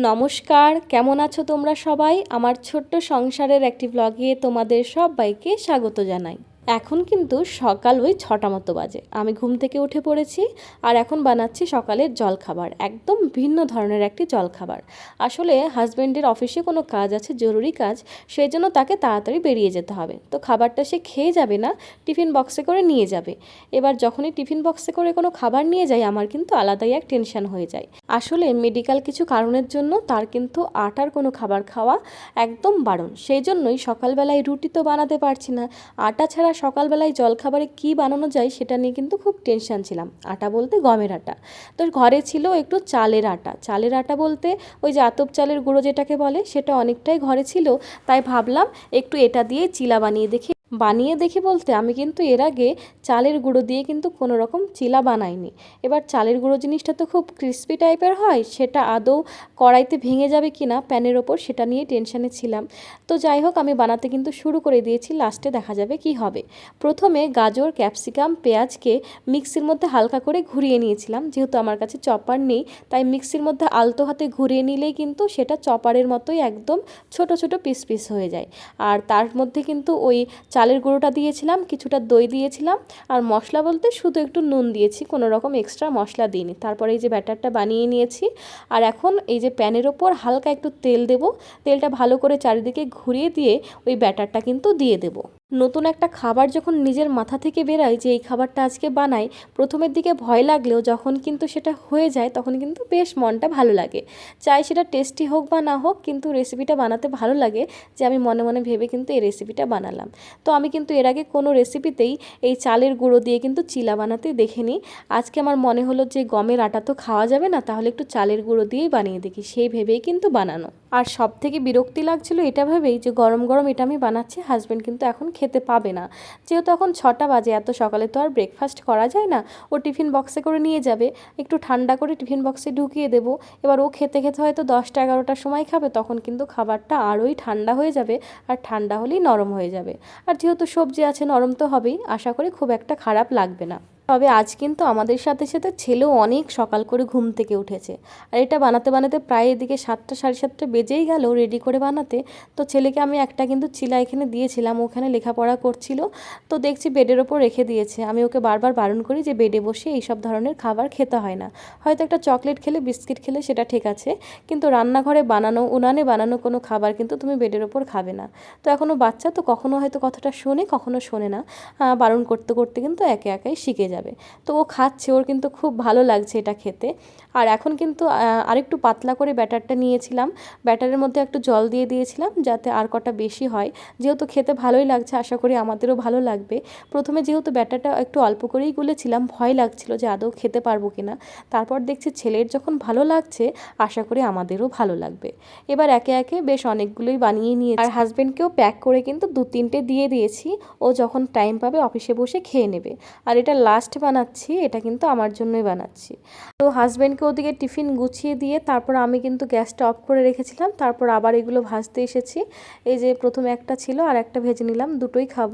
নমস্কার কেমন আছো তোমরা সবাই? আমার ছোট্ট সংসারের একটি ব্লগে তোমাদের সবাইকে স্বাগত জানাই। এখন কিন্তু সকাল ওই ছটা মতো বাজে। আমি ঘুম থেকে উঠে পড়েছি আর এখন বানাচ্ছি সকালের জলখাবার, একদম ভিন্ন ধরনের একটি জলখাবার। আসলে হাজব্যান্ডের অফিসে কোনো কাজ আছে, জরুরি কাজ, সেই জন্য তাকে তাড়াতাড়ি বেরিয়ে যেতে হবে। তো খাবারটা সে খেয়ে যাবে না, টিফিন বক্সে করে নিয়ে যাবে। এবার যখনই টিফিন বক্সে করে কোনো খাবার নিয়ে যায়, আমার কিন্তু আলাদাই এক টেনশন হয়ে যায়। আসলে মেডিকেল কিছু কারণের জন্য তার কিন্তু আটার কোনো খাবার খাওয়া একদম বারণ। সেই জন্যই সকালবেলায় রুটি তো বানাতে পারছি না, আটা ছাড়া সকালবেলায় জলখাবারে কি বানানো যায় সেটা নিয়ে কিন্তু খুব টেনশান ছিলাম। আটা বলতে গমের আটা। তো ঘরে ছিল একটু চালের আটা। চালের আটা বলতে ওই যে আতপ চালের গুঁড়ো যেটাকে বলে সেটা অনেকটাই ঘরে ছিল। তাই ভাবলাম একটু এটা দিয়ে চিলা বানিয়ে দেখি। বানিয়ে দেখি বলতে আমি কিন্তু এর আগে চালের গুঁড়ো দিয়ে কিন্তু কোনো রকম চিলা বানাইনি। এবার চালের গুঁড়ো জিনিসটা তো খুব ক্রিস্পি টাইপের হয়, সেটা আদৌ কড়াইতে ভেঙে যাবে কি না প্যানের ওপর সেটা নিয়ে টেনশানে ছিলাম। তো যাই হোক, আমি বানাতে কিন্তু শুরু করে দিয়েছি লাস্টে দেখা যাবে কি হবে। প্রথমে গাজর ক্যাপসিকাম পেঁয়াজকে মিক্সির মধ্যে হালকা করে ঘুরিয়ে নিয়েছিলাম, যেহেতু আমার কাছে চপার নেই, তাই মিক্সির মধ্যে আলতো হাতে ঘুরিয়ে নিলেই কিন্তু সেটা চপারের মতোই একদম ছোট ছোট পিস পিস হয়ে যায়। আর তার মধ্যে কিন্তু ওই চালের গুঁড়োটা দিয়েছিলাম, কিছুটা দই দিয়েছিলাম, আর মশলা বলতে শুধু একটু নুন দিয়েছি, কোনো রকম এক্সট্রা মশলা দিইনি। তারপরে এই যে ব্যাটারটা বানিয়ে নিয়েছি, আর এখন এই যে প্যানের ওপর হালকা একটু তেল দেব, তেলটা ভালো করে চারিদিকে ঘুরিয়ে দিয়ে ওই ব্যাটারটা কিন্তু দিয়ে দেবো। নতুন একটা খাবার যখন নিজের মাথা থেকে বেরায় যে এই খাবারটা আজকে বানাই, প্রথমের দিকে ভয় লাগলেও যখন কিন্তু সেটা হয়ে যায় তখন কিন্তু বেশ মনটা ভালো লাগে। চাই সেটা টেস্টি হোক বা না হোক কিন্তু রেসিপিটা বানাতে ভালো লাগে যে আমি মনে মনে ভেবে কিন্তু এই রেসিপিটা বানালাম। তো আমি কিন্তু এর আগে কোনো রেসিপিতেই এই চালের গুঁড়ো দিয়ে কিন্তু চিলা বানাতে দেখিনি। আজকে আমার মনে হলো যে গমের আটা তো খাওয়া যাবে না, তাহলে একটু চালের গুঁড়ো দিয়েই বানিয়ে দেখি, সেই ভেবেই কিন্তু বানানো। আর সব থেকে বিরক্তি লাগছিল এটা ভেবেই যে গরম গরম এটা আমি বানাচ্ছি হাজব্যান্ড কিন্তু এখন খেতে পাবে না। যেহেতু এখন ছটা বাজে, এত সকালে তো আর ব্রেকফাস্ট করা যায় না। ও টিফিন বক্সে করে নিয়ে যাবে। একটু ঠান্ডা করে টিফিন বক্সে ঢুকিয়ে দেব। এবার ও খেতে খেতে হয়তো দশটা, এগারোটার সময় খাবে। তখন কিন্তু খাবারটা আরোই ঠান্ডা হয়ে যাবে আর ঠান্ডা হলেই নরম হয়ে যাবে। আর যেহেতু সবজি আছে, নরম তো হবেই। আশা করি খুব একটা খারাপ লাগবে না। তবে আজ কিন্তু আমাদের সাথে সাথে ছেলেও অনেক সকাল করে ঘুম থেকে উঠেছে। আর এটা বানাতে বানাতে প্রায় এদিকে সাতটা, সাড়ে সাতটা বেজেই গেল রেডি করে বানাতে। তো ছেলেকে আমি একটা কিন্তু চিলা এখানে দিয়েছিলাম, ওখানে লেখাপড়া করছিল। তো দেখছি বেডের ওপর রেখে দিয়েছে। আমি ওকে বারবার বারণ করি যে বেডে বসে এইসব ধরনের খাবার খেতে হয় না। হয়তো একটা চকলেট খেলে, বিস্কিট খেলে সেটা ঠিক আছে। কিন্তু রান্নাঘরে বানানো, উনানে বানানো কোনো খাবার কিন্তু তুমি বেডের ওপর খাবে না। তো এখনও বাচ্চা, তো কখনো হয়তো কথাটা শোনে, কখনো শোনে না। বারণ করতে করতে কিন্তু একে, একাই শিখে যায় যাবে। তো ও খাচ্ছে, ওর কিন্তু খুব ভালো লাগছে এটা খেতে। আর এখন কিন্তু আরেকটু পাতলা করে ব্যাটারটা নিয়েছিলাম। ব্যাটারের মধ্যে একটু জল দিয়ে দিয়েছিলাম যাতে আর কটা বেশি হয়। যেহেতু খেতে ভালোই লাগছে, আশা করি আমাদেরও ভালো লাগবে। প্রথমে যেহেতু ব্যাটারটা একটু অল্প করেই গুলেছিলাম, ভয় লাগছিল যে আদৌ খেতে পারব কিনা। তারপর দেখছি ছেলের যখন ভালো লাগছে, আশা করি আমাদেরও ভালো লাগবে। এবার একে একে বেশ অনেকগুলোই বানিয়ে নিয়ে আর হাজব্যান্ডকেও প্যাক করে কিন্তু দু তিনটে দিয়ে দিয়েছি। ও যখন টাইম পাবে, অফিসে বসে খেয়ে নেবে। আর এটা লাস্ট বানাচ্ছি, এটা কিন্তু আমার জন্যই বানাচ্ছি। তো হাজব্যান্ডকে ওদিকে টিফিন গুছিয়ে দিয়ে তারপর আমি কিন্তু গ্যাসটা অফ করে রেখেছিলাম, তারপর আবার এগুলো ভাজতে এসেছি। এই যে প্রথমে একটা ছিল আর একটা ভেজে নিলাম, দুটোই খাব।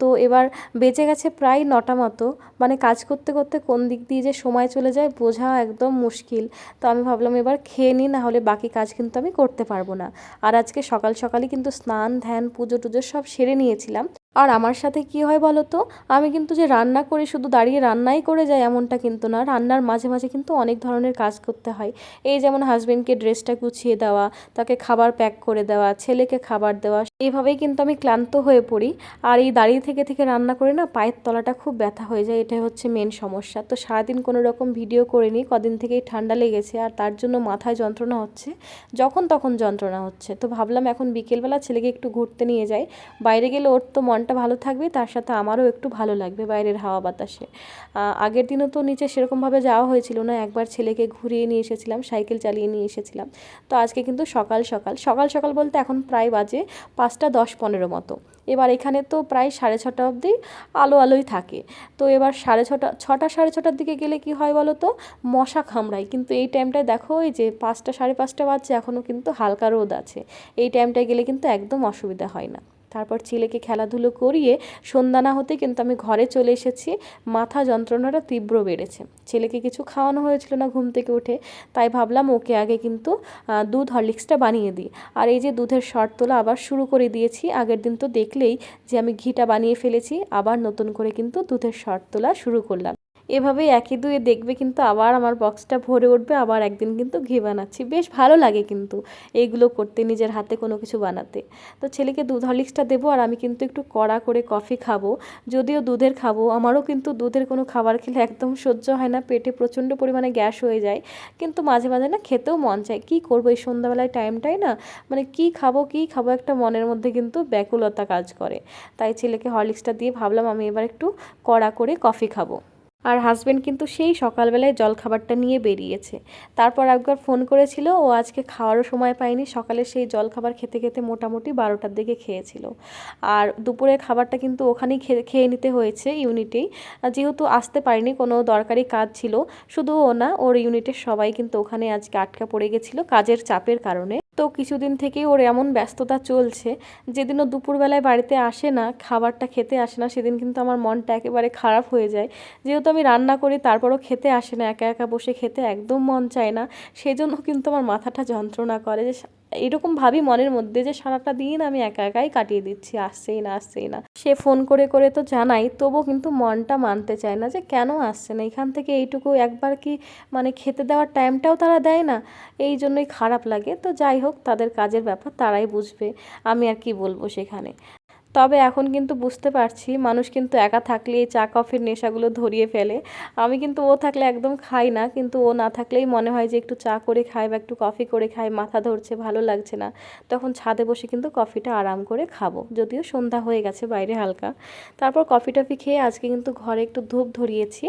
তো এবার বেজে গেছে প্রায় নটা মতো। মানে কাজ করতে করতে কোন দিক দিয়ে যে সময় চলে যায় বোঝা একদম মুশকিল। তো আমি ভাবলাম এবার খেয়ে নিই না হলে বাকি কাজ কিন্তু আমি করতে পারব না। আর আজকে সকাল সকালই কিন্তু স্নান, ধ্যান, পুজো টুজো সব সেরে নিয়েছিলাম। আর আমার সাথে কি হয় বলো তো? আমি কিন্তু যে রান্না করি শুধু দাঁড়িয়ে রান্নাই করে যাই এমনটা কিন্তু না। রান্নার মাঝে মাঝে কিন্তু অনেক ধরনের কাজ করতে হয়। এই যেমন হাজবেন্ডকে ড্রেসটা গুছিয়ে দেওয়া, তাকে খাবার প্যাক করে দেওয়া, ছেলেকে খাবার দেওয়া, এইভাবেই কিন্তু আমি ক্লান্ত হয়ে পড়ি। আর এই দাঁড়িয়ে থেকে থেকে রান্না করে না পায়ের তলাটা খুব ব্যথা হয়ে যায়, এটাই হচ্ছে মেন সমস্যা। তো সারাদিন কোনো রকম ভিডিও করিনি, কদিন থেকেই ঠান্ডা লেগেছে আর তার জন্য মাথায় যন্ত্রণা হচ্ছে, যখন তখন যন্ত্রণা হচ্ছে। তো ভাবলাম এখন বিকেলবেলা ছেলেকে একটু ঘুরতে নিয়ে যাই। বাইরে গেলে ওর তো মন মনটা ভালো থাকবে, তার সাথে আমারও একটু ভালো লাগবে বাইরের হাওয়া বাতাসে। আগের দিনও তো নিচে সেরকমভাবে যাওয়া হয়েছিল না, একবার ছেলেকে ঘুরিয়ে নিয়ে এসেছিলাম, সাইকেল চালিয়ে নিয়ে এসেছিলাম। তো আজকে কিন্তু সকাল সকাল সকাল সকাল বলতে এখন প্রায় বাজে পাঁচটা দশ পনেরো মতো। এবার এখানে তো প্রায় সাড়ে ছটা অবধি আলো আলোই থাকে। তো এবার সাড়ে ছটা ছটা সাড়ে ছটার দিকে গেলে কি হয় বলো তো? মশা খামড়ায় কিন্তু এই টাইমটায় দেখো ওই যে পাঁচটা সাড়ে পাঁচটা বাজছে, এখনও কিন্তু হালকা রোদ আছে। এই টাইমটায় গেলে কিন্তু একদম অসুবিধা হয় না। তারপর ছেলেকে খেলাধুলো করিয়ে সন্ধ্যা না হতে কিন্তু আমি ঘরে চলে এসেছি। মাথা যন্ত্রণাটা তীব্র বেড়েছে। ছেলেকে কিছু খাওয়ানো হয়েছিল না ঘুম থেকে উঠে। তাই ভাবলাম ওকে আগে কিন্তু দুধ হরলিক্সটা বানিয়ে দিই। আর এই যে দুধের শর্ট তোলা আবার শুরু করে দিয়েছি। আগের দিন তো দেখলেই যে আমি ঘিটা বানিয়ে ফেলেছি। আবার নতুন করে কিন্তু দুধের শর্ট তোলা শুরু করলাম। এভাবেই একই দুয়ে দেখবে কিন্তু আবার আমার বক্সটা ভরে উঠবে, আবার একদিন কিন্তু ঘি বানাচ্ছি। বেশ ভালো লাগে কিন্তু এইগুলো করতে, নিজের হাতে কোনো কিছু বানাতে। তো ছেলেকে দুধ হরলিক্সটা দেবো আর আমি কিন্তু একটু কড়া করে কফি খাব। যদিও দুধের খাব, আমারও কিন্তু দুধের কোনো খাবার খেলে একদম সহ্য হয় না, পেটে প্রচণ্ড পরিমাণে গ্যাস হয়ে যায়। কিন্তু মাঝে মাঝে না খেতেও মন চায়, কী করব এই সন্ধ্যাবেলায় টাইমটাই না? মানে কি খাব কি খাব একটা মনের মধ্যে কিন্তু ব্যাকুলতা কাজ করে। তাই ছেলেকে হরলিক্সটা দিয়ে ভাবলাম আমি এবার একটু কড়া করে কফি খাব। আর হাজব্যান্ড কিন্তু সেই সকালবেলায় জলখাবারটা নিয়ে বেরিয়েছে। তারপর একবার ফোন করেছিল, ও আজকে খাওয়ারও সময় পায়নি, সকালে সেই জলখাবার খেতে খেতে মোটামুটি বারোটার দিকে খেয়েছিল। আর দুপুরের খাবারটা কিন্তু ওখানেই খেয়ে খেয়ে নিতে হয়েছে ইউনিটেই যেহেতু আসতে পারিনি, কোনো দরকারি কাজ ছিল, শুধু ও না, ওর ইউনিটের সবাই কিন্তু ওখানে আজকে আটকা পড়ে গেছিল কাজের চাপের কারণে। তো কিছুদিন থেকেই ওর এমন ব্যস্ততা চলছে, যেদিনও দুপুরবেলায় বাড়িতে আসে না, খাবারটা খেতে আসে না, সেদিন কিন্তু আমার মনটা একেবারে খারাপ হয়ে যায়। যেহেতু আমি রান্না করি, তারপরও খেতে আসে না, একা একা বসে খেতে একদম মন চায় না, সেজন্য কিন্তু আমার মাথাটা যন্ত্রণা করে যে এরকম ভাবি মনের মধ্যে যে সারাটা দিন আমি একা একাই কাটিয়ে দিচ্ছি, আসছেই না আসছেই না। সে ফোন করে করে তো জানাই, তবুও কিন্তু মনটা মানতে চায় না যে কেন আসছে না? এখান থেকে এইটুকু একবার কি মানে খেতে দেওয়ার টাইমটাও তারা দেয় না? এই জন্যই খারাপ লাগে। তো যাই হোক, তাদের কাজের ব্যাপার তারাই বুঝবে। আমি আর কি বলব সেখানে। তবে এখন কিন্তু বুঝতে পারছি মানুষ কিন্তু একা থাকলে চা, কফির নেশাগুলো ধরিয়ে ফেলে। আমি কিন্তু ও থাকলে একদম খাই না, কিন্তু ও না থাকলেই মনে হয় যে একটু চা করে খাই বা একটু কফি করে খাই, মাথা ধরছে, ভালো লাগছে না। তখন ছাদে বসে কিন্তু কফিটা আরাম করে খাব, যদিও সন্ধ্যা হয়ে গেছে বাইরে হালকা। তারপর কফি টফি খেয়ে আজকে কিন্তু ঘরে একটু ধূপ ধরিয়েছি।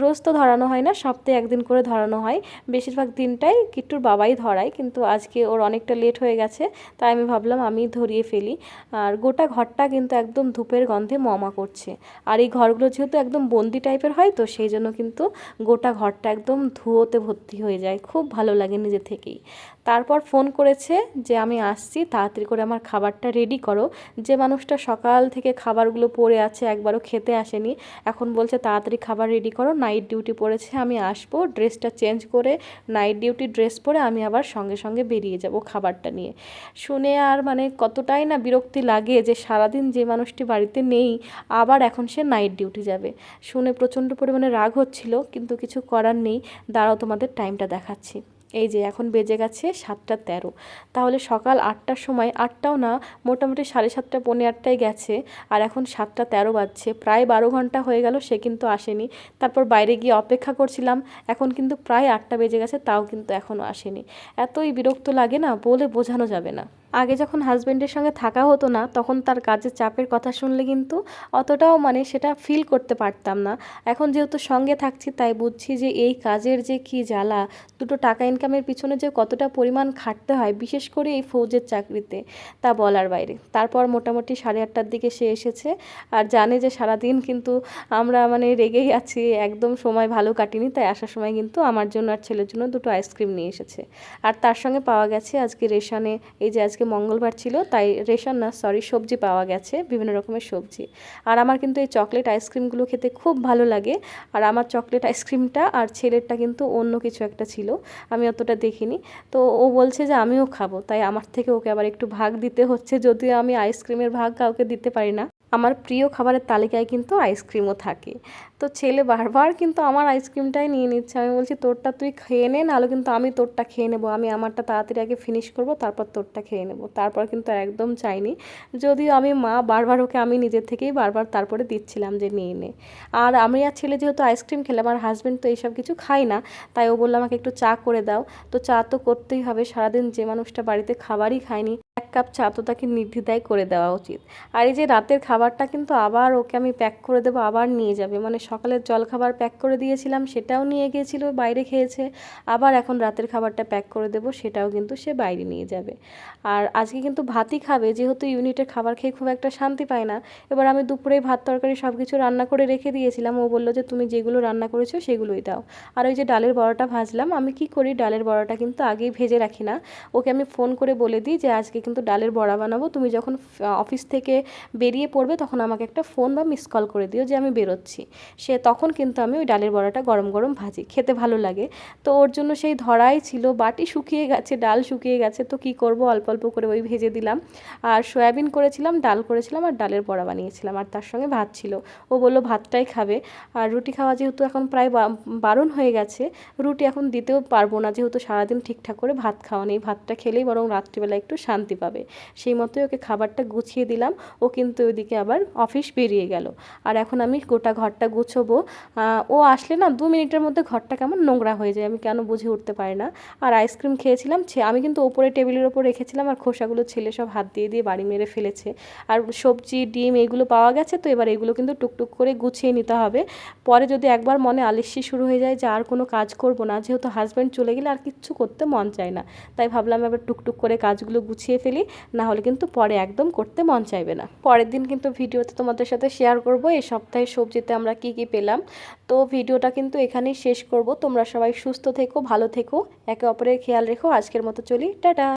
রোজ তো ধরানো হয় না, সপ্তাহে একদিন করে ধরানো হয়। বেশিরভাগ দিনটাই কিট্টুর বাবাই ধরায়, কিন্তু আজকে ওর অনেকটা লেট হয়ে গেছে, তাই আমি ভাবলাম আমি ধরিয়ে ফেলি। আর গোটা ঘরটা কিন্তু একদম ধূপের গন্ধে মমা করছে। আর এই ঘরগুলো যেহেতু একদম বন্দি টাইপের হয়, তো সেই জন্য কিন্তু গোটা ঘরটা একদম ধুয়োতে ভর্তি হয়ে যায়। খুব ভালো লাগে নিজে থেকেই। তারপর ফোন করেছে যে, আমি আসছি, তাড়াতাড়ি করে আমার খাবারটা রেডি করো। যে মানুষটা সকাল থেকে খাবারগুলো পড়ে আছে, একবারও খেতে আসেনি। এখন বলছে, তাড়াতাড়ি খাবার রেডি করো, নাইট ডিউটি পড়েছে, আমি আসব। ড্রেসটা চেঞ্জ করে, নাইট ডিউটি ড্রেস পরে আমি আবার সঙ্গে সঙ্গে বেরিয়ে যাব খাবারটা নিয়ে। শুনে আর মানে কতটাই না বিরক্তি লাগে যে, সারাদিন যে মানুষটি বাড়িতে নেই, আবার এখন সে নাইট ডিউটি যাবে। শুনে প্রচণ্ড পরিমাণে রাগ হচ্ছিল, কিন্তু কিছু করার নেই। দাঁড়াও, তোমাদের টাইমটা দেখাচ্ছি। এই যে, এখন বেজে গেছে সাতটা তেরো। তাহলে সকাল আটটার সময়, আটটাও না, মোটামুটি সাড়ে সাতটা, পৌনে আটটায় গেছে। আর এখন সাতটা তেরো বাজছে। প্রায় বারো ঘণ্টা হয়ে গেল, সে কিন্তু আসেনি। তারপর বাইরে গিয়ে অপেক্ষা করছিলাম। এখন কিন্তু প্রায় আটটা বেজে গেছে, তাও কিন্তু এখনও আসেনি। এতই বিরক্ত লাগে না, বলে বোঝানো যাবে না। আগে যখন হাজব্যান্ডের সঙ্গে থাকা হতো না, তখন তার কাজের চাপের কথা শুনলে কিন্তু অতটাও মানে সেটা ফিল করতে পারতাম না। এখন যেহেতু সঙ্গে থাকছি, তাই বুঝছি যে এই কাজের যে কি জ্বালা, দুটো টাকা ইনকামের পিছনে যে কতটা পরিমাণ খাটতে হয়, বিশেষ করে এই ফৌজের চাকরিতে, তা বলার বাইরে। তারপর মোটামুটি সাড়ে আটটার দিকে সে এসেছে আর জানে যে সারাদিন কিন্তু আমরা মানে রেগেই আছি, একদম সময় ভালো কাটিনি, তাই আসার সময় কিন্তু আমার জন্য আর ছেলের জন্য দুটো আইসক্রিম নিয়ে এসেছে। আর তার সঙ্গে পাওয়া গেছে আজকে রেশনে, এই যে আজকে মঙ্গলবার ছিল, তাই রেশন না সরি সবজি পাওয়া গেছে, বিভিন্ন রকমের সবজি। আর আমার কিন্তু এই চকলেট আইসক্রিমগুলো খেতে খুব ভালো লাগে, আর আমার চকলেট আইসক্রিমটা আর ছেলেরটা কিন্তু অন্য কিছু একটা ছিল, আমি অতটা দেখিনি। তো ও বলছে যে আমিও খাব, তাই আমার থেকে ওকে আবার একটু ভাগ দিতে হচ্ছে, যদিও আমি আইসক্রিমের ভাগ কাউকে দিতে পারি না। আমার প্রিয় খাবারের তালিকায় কিন্তু আইসক্রিমও থাকে। তো ছেলে বারবার কিন্তু আমার আইসক্রিমটাই নিয়ে নিচ্ছে। আমি বলছি, তোরটা তুই খেয়ে নে, নাহলে কিন্তু আমি তোরটা খেয়ে নেব। আমি আমারটা তাড়াতাড়ি আগে ফিনিশ করব, তারপর তোরটা খেয়ে নেব। তারপর কিন্তু একদম চাইনি। যদিও আমি মা বারবার ওকে আমি নিজের থেকেই বারবার তারপরে দিচ্ছিলাম যে নিয়ে নে। আর আমি আর ছেলে যেহেতু আইসক্রিম খেলাম আর হাজব্যান্ড তো এইসব কিছু খাই না, তাই ও বলল, আমাকে একটু চা করে দাও। তো চা তো করতেই হবে। সারাদিন যে মানুষটা বাড়িতে খাবারই খায়নি এক কাপ চা তো তাকে নির্দ্বিধায় করে দেওয়া উচিত। আর এই যে রাতের খাবারটা কিন্তু আবার ওকে আমি প্যাক করে দেবো, আবার নিয়ে যাবে। মানে সকালের জলখাবার প্যাক করে দিয়েছিলাম, সেটাও নিয়ে গিয়েছিল বাইরে খেয়েছে। আবার এখন রাতের খাবারটা প্যাক করে দেবো, সেটাও কিন্তু সে বাইরে নিয়ে যাবে। আর আজকে কিন্তু ভাতই খাবে, যেহেতু ইউনিটের খাবার খেয়ে খুব একটা শান্তি পায় না। এবার আমি দুপুরে ভাত তরকারি সব কিছু রান্না করে রেখে দিয়েছিলাম। ও বলল যে, তুমি যেগুলো রান্না করেছ সেগুলোই দাও। আর ওই যে ডালের বড়াটা ভাজলাম। আমি কি করি? ডালের বড়াটা কিন্তু আগেই ভেজে রাখি না। ওকে আমি ফোন করে বলে দিই যে, আজকে কিন্তু ডালের বড়া বানাবো। তুমি যখন অফিস থেকে বেরিয়ে পড়বে তখন আমাকে একটা ফোন বা মিস কল করে দিও যে আমি বেরোচ্ছি। সে তখন কিন্তু আমি ওই ডালের বড়াটা গরম গরম ভাজি, খেতে ভালো লাগে। তো ওর জন্য সেই ধরাই ছিল, বাটি শুকিয়ে গেছে, ডাল শুকিয়ে গেছে, তো কি করব? অল্প অল্প করে ওই ভেজে দিলাম। আর সয়াবিন করেছিলাম, ডাল করেছিলাম আর ডালের বড়া বানিয়েছিলাম। আর তার সঙ্গে ভাত ছিল। ও বলল, ভাতটাই খাবে। আর রুটি খাওয়া যেহেতু এখন প্রায় বারণ হয়ে গেছে, রুটি এখন দিতেও পারব না। যেহেতু সারাদিন ঠিকঠাক করে ভাত খাওয়া নেই, ভাতটা খেলেই বরং রাত্রিবেলা একটু শান্তি পাবে। সেই মতোই ওকে খাবারটা গুছিয়ে দিলাম। ও কিন্তু ওইদিকে আবার অফিস বেরিয়ে গেল। আর এখন আমি গোটা ঘরটা গুছবো। ও আসলে না দু মিনিটের মধ্যে ঘরটা কেমন নোংরা হয়ে যায়, আমি কেন বুঝে উঠতে পারি না। আর আইসক্রিম খেয়েছিলাম আমি কিন্তু ওপরে টেবিলের ওপর রেখেছিলাম আর খোসাগুলো ছেলে সব হাত দিয়ে দিয়ে বাড়ি মেরে ফেলেছে। আর সবজি, ডিম এগুলো পাওয়া গেছে তো এবার এগুলো কিন্তু টুকটুক করে গুছিয়ে নিতে হবে। পরে যদি একবার মনে আলিস্যি শুরু হয়ে যায় যে আর কোনো কাজ করব না, যেহেতু হাজব্যান্ড চলে গেলে আর কিচ্ছু করতে মন চায় না। তাই ভাবলাম এবার টুকটুক করে কাজগুলো গুছিয়ে ফেলি না হলে কিন্তু পরে একদম করতে মন চাইবে না। পরের দিন কিন্তু ভিডিওতে তোমাদের সাথে শেয়ার করব, এই সপ্তাহে সবজিতে আমরা কি কি পেলাম। তো ভিডিওটা কিন্তু এখানেই শেষ করব। তোমরা সবাই সুস্থ থেকো, ভালো থেকো, একে অপরের খেয়াল রেখো। আজকের মতো চলি, টাটা!